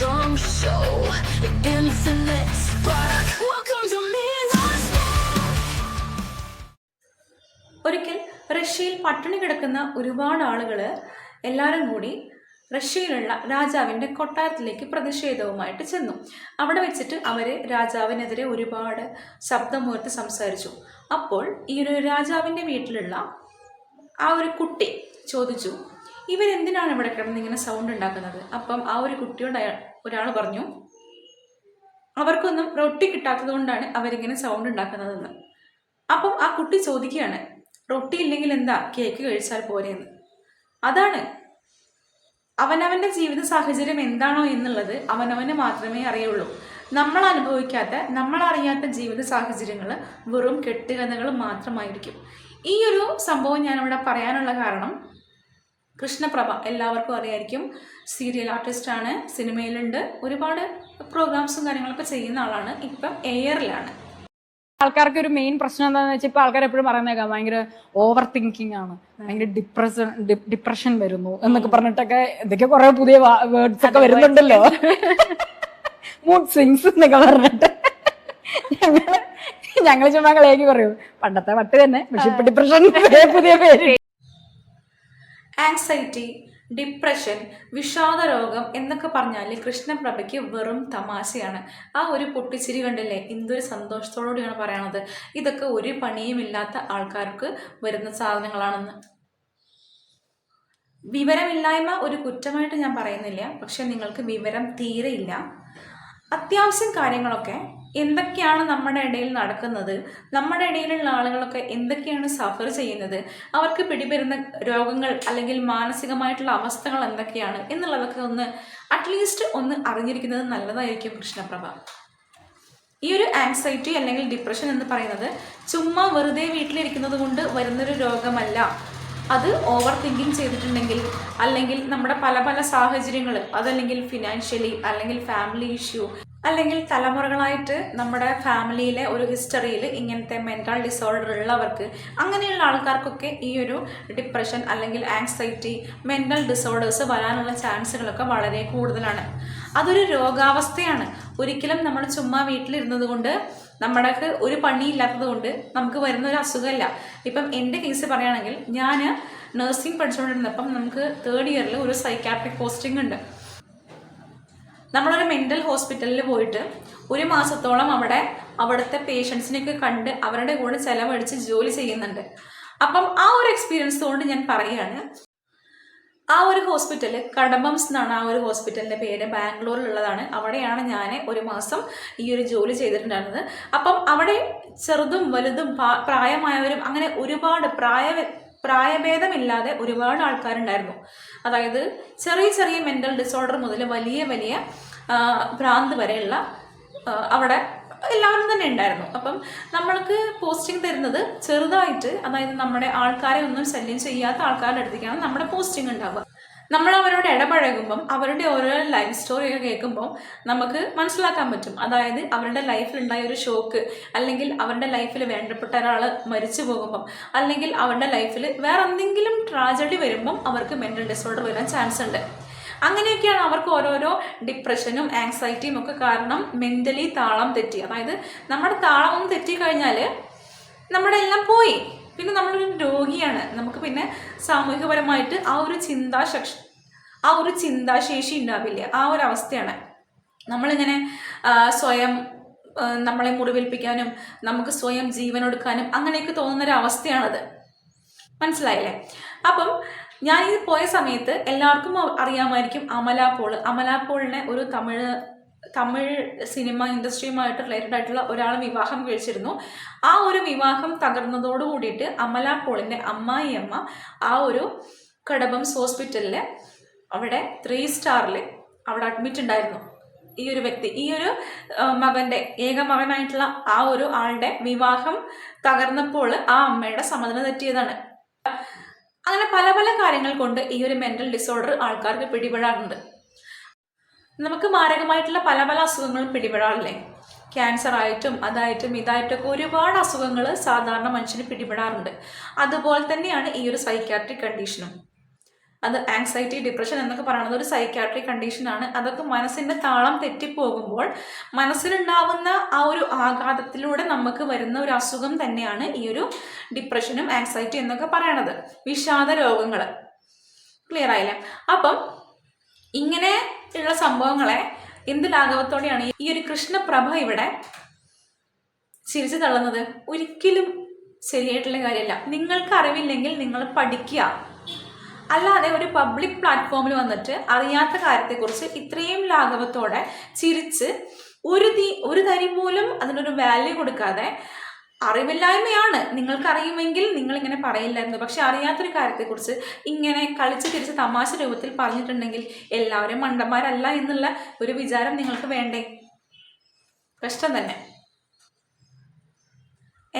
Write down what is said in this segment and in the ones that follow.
come show infinite spark. Welcome to me ഒരിക്കൽ റഷ്യയിൽ പട്ടിണി കിടക്കുന്ന ഒരുപാട് ആളുകൾ എല്ലാവരും കൂടി റഷ്യയിലുള്ള രാജാവിന്റെ കൊട്ടാരത്തിലേക്ക് പ്രതിഷേധവുമായിട്ട് ചെന്നു. അവിടെ വെച്ചിട്ട് അവർ രാജാവിനെതിരെ ഒരുപാട് ശബ്ദമുയർത്തി സംസാരിച്ചു. അപ്പോൾ ഈ ഒരു രാജാവിന്റെ വീട്ടിലുള്ള ആ ഒരു കുട്ടി ചോദിച്ചു ഇവരെന്തിനാണ് ഇവിടെ കിടന്ന് ഇങ്ങനെ സൗണ്ട് ഉണ്ടാക്കുന്നത്? അപ്പം ആ ഒരു കുട്ടിയോട് ഒരാൾ പറഞ്ഞു അവർക്കൊന്നും റൊട്ടി കിട്ടാത്തത് കൊണ്ടാണ് അവരിങ്ങനെ സൗണ്ട് ഉണ്ടാക്കുന്നതെന്ന്. അപ്പം ആ കുട്ടി ചോദിക്കുകയാണ് റൊട്ടി ഇല്ലെങ്കിൽ എന്താ കേക്ക് കഴിച്ചാൽ പോരെയെന്ന് അതാണ്. അവനവന്റെ ജീവിത സാഹചര്യം എന്താണോ എന്നുള്ളത് അവനവന് മാത്രമേ അറിയുള്ളൂ. നമ്മൾ അനുഭവിക്കാത്ത നമ്മൾ അറിയാത്ത ജീവിത സാഹചര്യങ്ങൾ വെറും കെട്ടുകഥകൾ മാത്രമായിരിക്കും. ഈ ഒരു സംഭവം ഞാനിവിടെ പറയാനുള്ള കാരണം കൃഷ്ണപ്രഭ എല്ലാവർക്കും അറിയായിരിക്കും. സീരിയൽ ആർട്ടിസ്റ്റാണ് സിനിമയിലുണ്ട്. ഒരുപാട് പ്രോഗ്രാംസും കാര്യങ്ങളൊക്കെ ചെയ്യുന്ന ആളാണ്. ഇപ്പം എയറിലാണ് ആൾക്കാർക്ക് ഒരു മെയിൻ പ്രശ്നം എന്താണെന്ന് വെച്ചാൽ ഇപ്പൊ ആൾക്കാർ എപ്പോഴും പറയുന്നേക്കാം ഭയങ്കര ഓവർ തിങ്കിങ് ആണ്. ഭയങ്കര ഡിപ്രഷൻ ഡിപ്രഷൻ വരുന്നു എന്നൊക്കെ പറഞ്ഞിട്ടൊക്കെ ഇതൊക്കെ കുറെ പുതിയ വേർഡ്സ് ഒക്കെ വരുന്നുണ്ടല്ലോ. മൂഡ് സ്വിങ്സ് എന്നൊക്കെ പറഞ്ഞിട്ട്. ഞങ്ങൾ ചുമ്മാ കളിയാക്കി പറയൂ പണ്ടത്തെ വട്ട് തന്നെ പക്ഷെ ഇപ്പൊ ഡിപ്രഷൻ പുതിയ പേര്. ആങ്സൈറ്റി ഡിപ്രഷൻ വിഷാദ രോഗം എന്നൊക്കെ പറഞ്ഞാൽ കൃഷ്ണപ്രഭയ്ക്ക് വെറും തമാശയാണ്. ആ ഒരു പൊട്ടിച്ചിരി കണ്ടില്ലേ? എന്തൊരു സന്തോഷത്തോടുകൂടിയാണ് പറയണത്. ഇതൊക്കെ ഒരു പണിയുമില്ലാത്ത ആൾക്കാർക്ക് വരുന്ന സാധനങ്ങളാണെന്ന്. വിവരമില്ലായ്മ ഒരു കുറ്റമായിട്ട് ഞാൻ പറയുന്നില്ല. പക്ഷെ നിങ്ങൾക്ക് വിവരം തീരെയില്ല. അത്യാവശ്യം കാര്യങ്ങളൊക്കെ എന്തൊക്കെയാണ് നമ്മുടെ ഇടയിൽ നടക്കുന്നത്? നമ്മുടെ ഇടയിലുള്ള ആളുകളൊക്കെ എന്തൊക്കെയാണ് സഫർ ചെയ്യുന്നത്? അവർക്ക് പിടിപെടുന്ന രോഗങ്ങൾ അല്ലെങ്കിൽ മാനസികമായിട്ടുള്ള അവസ്ഥകൾ എന്തൊക്കെയാണ് എന്നുള്ളതൊക്കെ ഒന്ന് അറ്റ്ലീസ്റ്റ് ഒന്ന് അറിഞ്ഞിരിക്കുന്നത് നല്ലതായിരിക്കും കൃഷ്ണപ്രഭ. ഈ ഒരു ആങ്സൈറ്റി അല്ലെങ്കിൽ ഡിപ്രഷൻ എന്ന് പറയുന്നത് ചുമ്മാ വെറുതെ വീട്ടിലിരിക്കുന്നത് കൊണ്ട് വരുന്നൊരു രോഗമല്ല. അത് ഓവർ തിങ്കിങ് ചെയ്തിട്ടുണ്ടെങ്കിൽ അല്ലെങ്കിൽ നമ്മുടെ പല പല സാഹചര്യങ്ങൾ അതല്ലെങ്കിൽ ഫിനാൻഷ്യലി അല്ലെങ്കിൽ ഫാമിലി ഇഷ്യൂ അല്ലെങ്കിൽ തലമുറകളായിട്ട് നമ്മുടെ ഫാമിലിയിലെ ഒരു ഹിസ്റ്ററിയിൽ ഇങ്ങനത്തെ മെന്റൽ ഡിസോർഡർ ഉള്ളവർക്ക് അങ്ങനെയുള്ള ആൾക്കാർക്കൊക്കെ ഈ ഒരു ഡിപ്രഷൻ അല്ലെങ്കിൽ ആങ്സൈറ്റി മെന്റൽ ഡിസോർഡേഴ്സ് വരാനുള്ള ചാൻസുകളൊക്കെ വളരെ കൂടുതലാണ്. അതൊരു രോഗാവസ്ഥയാണ്. ഒരിക്കലും നമ്മൾ ചുമ്മാ വീട്ടിലിരുന്നത് കൊണ്ട് നമ്മുടെ ഒരു പണിയില്ലാത്തത് കൊണ്ട് നമുക്ക് വരുന്ന ഒരു അസുഖമല്ല ഇപ്പം എന്റെ കേസ് പറയുകയാണെങ്കിൽ ഞാൻ നഴ്സിംഗ് പഠിച്ചുകൊണ്ടിരുന്നപ്പം നമുക്ക് തേർഡ് ഇയറിൽ ഒരു സൈക്കാട്രിക് പോസ്റ്റിംഗ് ഉണ്ട്. നമ്മളൊരു മെന്റൽ ഹോസ്പിറ്റലിൽ പോയിട്ട് ഒരു മാസത്തോളം അവിടെ അവിടുത്തെ പേഷ്യൻസിനെയൊക്കെ കണ്ട് അവരുടെ കൂടെ ചിലവഴിച്ച് ജോലി ചെയ്യുന്നുണ്ട്. അപ്പം ആ ഒരു എക്സ്പീരിയൻസ് കൊണ്ട് ഞാൻ പറയുകയാണ് ആ ഒരു ഹോസ്പിറ്റൽ കടമ്പംസ് എന്നാണ് ആ ഒരു ഹോസ്പിറ്റലിന്റെ പേര്. ബാംഗ്ലൂരിലുള്ളതാണ്. അവിടെയാണ് ഞാൻ ഒരു മാസം ഈ ഒരു ജോലി ചെയ്തിട്ടുണ്ടായിരുന്നത്. അപ്പം അവിടെ ചെറുതും വലുതും പ്രായമായവരും അങ്ങനെ ഒരുപാട് പ്രായ പ്രായഭേദമില്ലാതെ ഒരുപാട് ആൾക്കാരുണ്ടായിരുന്നു. അതായത് ചെറിയ ചെറിയ മെന്റൽ ഡിസോർഡർ മുതൽ വലിയ വലിയ ഭ്രാന്ത് വരെയുള്ള അവിടെ എല്ലാവരും തന്നെ ഉണ്ടായിരുന്നു. അപ്പം നമ്മൾക്ക് പോസ്റ്റിംഗ് തരുന്നത് ചെറുതായിട്ട് അതായത് നമ്മുടെ ആൾക്കാരെ ഒന്നും ശല്യം ചെയ്യാത്ത ആൾക്കാരുടെ അടുത്തേക്കാണ് നമ്മുടെ പോസ്റ്റിംഗ് ഉണ്ടാവുക. നമ്മൾ അവരോട് ഇടപഴകുമ്പം അവരുടെ ഓരോ ലൈഫ് സ്റ്റോറിയൊക്കെ കേൾക്കുമ്പോൾ നമുക്ക് മനസ്സിലാക്കാൻ പറ്റും. അതായത് അവരുടെ ലൈഫിലുണ്ടായ ഒരു ഷോക്ക് അല്ലെങ്കിൽ അവരുടെ ലൈഫിൽ വേണ്ടപ്പെട്ട ഒരാൾ മരിച്ചു പോകുമ്പം അല്ലെങ്കിൽ അവരുടെ ലൈഫിൽ വേറെ എന്തെങ്കിലും ട്രാജഡി വരുമ്പം അവർക്ക് മെന്റൽ ഡിസോർഡർ വരാൻ ചാൻസ് ഉണ്ട്. അങ്ങനെയൊക്കെയാണ് അവർക്ക് ഓരോരോ ഡിപ്രഷനും ആങ്സൈറ്റിയും ഒക്കെ കാരണം മെന്റലി താളം തെറ്റി. അതായത് നമ്മുടെ താളം ഒന്ന് തെറ്റിക്കഴിഞ്ഞാൽ നമ്മുടെ എല്ലാം പോയി. പിന്നെ നമ്മളൊരു രോഗിയാണ്. നമുക്ക് പിന്നെ സാമൂഹികപരമായിട്ട് ആ ഒരു ചിന്താശക് ആ ഒരു ചിന്താശേഷി ഉണ്ടാവില്ല ആ ഒരു അവസ്ഥയാണ്. നമ്മളിങ്ങനെ സ്വയം നമ്മളെ മുറിവേൽപ്പിക്കാനും നമുക്ക് സ്വയം ജീവനൊടുക്കാനും അങ്ങനെയൊക്കെ തോന്നുന്നൊരവസ്ഥയാണത്. മനസ്സിലായില്ലേ? അപ്പം ഞാൻ ഈ പോയ സമയത്ത് എല്ലാവർക്കും അറിയാമായിരിക്കും അമല പോൾ അമല പോളിനെ ഒരു തമിഴ് തമിഴ് സിനിമ ഇൻഡസ്ട്രിയുമായിട്ട് റിലേറ്റഡ് ആയിട്ടുള്ള ഒരാൾ വിവാഹം കഴിച്ചിരുന്നു. ആ ഒരു വിവാഹം തകർന്നതോട് കൂടിയിട്ട് അമല പോളിന്റെ അമ്മായി അമ്മ ആ ഒരു കടബംസ് ഹോസ്പിറ്റലിൽ അവിടെ ത്രീ സ്റ്റാറിൽ അവിടെ അഡ്മിറ്റ് ഉണ്ടായിരുന്നു. ഈ ഒരു വ്യക്തി ഈ ഒരു മകന്റെ ഏക മകനായിട്ടുള്ള ആ ഒരു ആളുടെ വിവാഹം തകർന്നപ്പോൾ ആ അമ്മയുടെ സമ്മതം തെറ്റിയതാണ്. അങ്ങനെ പല പല കാര്യങ്ങൾ കൊണ്ട് ഈ ഒരു മെന്റൽ ഡിസോർഡർ ആൾക്കാർക്ക് പിടിപെടാറുണ്ട്. നമുക്ക് മാരകമായിട്ടുള്ള പല പല അസുഖങ്ങളും പിടിപെടാറില്ലേ? ക്യാൻസർ ആയിട്ടും അതായിട്ടും ഇതായിട്ടൊക്കെ ഒരുപാട് അസുഖങ്ങൾ സാധാരണ മനുഷ്യന് പിടിപെടാറുണ്ട്. അതുപോലെ തന്നെയാണ് ഈ ഒരു സൈക്കാട്രിക് കണ്ടീഷനും അത് ആങ്സൈറ്റി ഡിപ്രഷൻ എന്നൊക്കെ പറയുന്നത് ഒരു സൈക്കാട്രിക് കണ്ടീഷനാണ് അതൊക്കെ മനസ്സിന്റെ താളം തെറ്റിപ്പോകുമ്പോൾ മനസ്സിലുണ്ടാവുന്ന ആ ഒരു ആഘാതത്തിലൂടെ നമുക്ക് വരുന്ന ഒരു അസുഖം തന്നെയാണ് ഈ ഒരു ഡിപ്രഷനും ആങ്സൈറ്റി എന്നൊക്കെ പറയണത്. വിഷാദ രോഗങ്ങൾ ക്ലിയർ ആയില്ലേ? അപ്പം ഇങ്ങനെ ഉള്ള സംഭവങ്ങളെ എന്ത് ലാഘവത്തോടെയാണ് ഈ ഒരു കൃഷ്ണപ്രഭ ഇവിടെ ചിരിച്ചു തള്ളുന്നത്? ഒരിക്കലും ശരിയായിട്ടുള്ള കാര്യമല്ല. നിങ്ങൾക്ക് അറിവില്ലെങ്കിൽ നിങ്ങൾ പഠിക്കുക. അല്ലാതെ ഒരു പബ്ലിക് പ്ലാറ്റ്ഫോമിൽ വന്നിട്ട് അറിയാത്ത കാര്യത്തെക്കുറിച്ച് ഇത്രയും ലാഘവത്തോടെ ചിരിച്ച് ഒരു തീ ഒരു തരി പോലും അതിനൊരു വാല്യൂ കൊടുക്കാതെ അറിവില്ലായ്മയാണ് നിങ്ങൾക്കറിയുമെങ്കിൽ നിങ്ങൾ ഇങ്ങനെ പറയില്ലായിരുന്നു. പക്ഷെ അറിയാത്തൊരു കാര്യത്തെക്കുറിച്ച് ഇങ്ങനെ കളിച്ച് തിരിച്ച് തമാശ രൂപത്തിൽ പറഞ്ഞിട്ടുണ്ടെങ്കിൽ എല്ലാവരും മണ്ടന്മാരല്ല എന്നുള്ള ഒരു വിചാരം നിങ്ങൾക്ക് വേണ്ടേ? കഷ്ടം തന്നെ.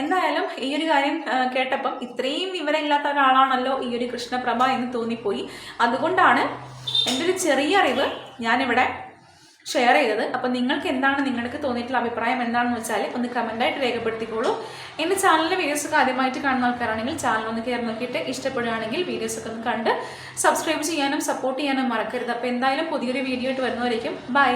എന്തായാലും ഈ ഒരു കാര്യം കേട്ടപ്പം ഇത്രയും വിവരമില്ലാത്ത ഒരാളാണല്ലോ ഈ ഒരു കൃഷ്ണപ്രഭ എന്ന് തോന്നിപ്പോയി. അതുകൊണ്ടാണ് എന്റെ ഒരു ചെറിയ അറിവ് ഞാനിവിടെ ഷെയർ ചെയ്തത്. അപ്പം നിങ്ങൾക്ക് എന്താണ് നിങ്ങൾക്ക് തോന്നിയിട്ടുള്ള അഭിപ്രായം എന്താണെന്ന് വെച്ചാൽ ഒന്ന് കമന്റായിട്ട് രേഖപ്പെടുത്തിക്കോളൂ. എന്റെ ചാനലിലെ വീഡിയോസൊക്കെ ആദ്യമായിട്ട് കാണുന്ന ആൾക്കാരാണെങ്കിൽ ചാനൽ ഒന്ന് കയറി നോക്കിയിട്ട് ഇഷ്ടപ്പെടുകയാണെങ്കിൽ വീഡിയോസൊക്കെ ഒന്ന് കണ്ട് സബ്സ്ക്രൈബ് ചെയ്യാനും സപ്പോർട്ട് ചെയ്യാനും മറക്കരുത്. അപ്പോൾ എന്തായാലും പുതിയൊരു വീഡിയോ ആയിട്ട് വരുന്നവരേക്കും ബൈ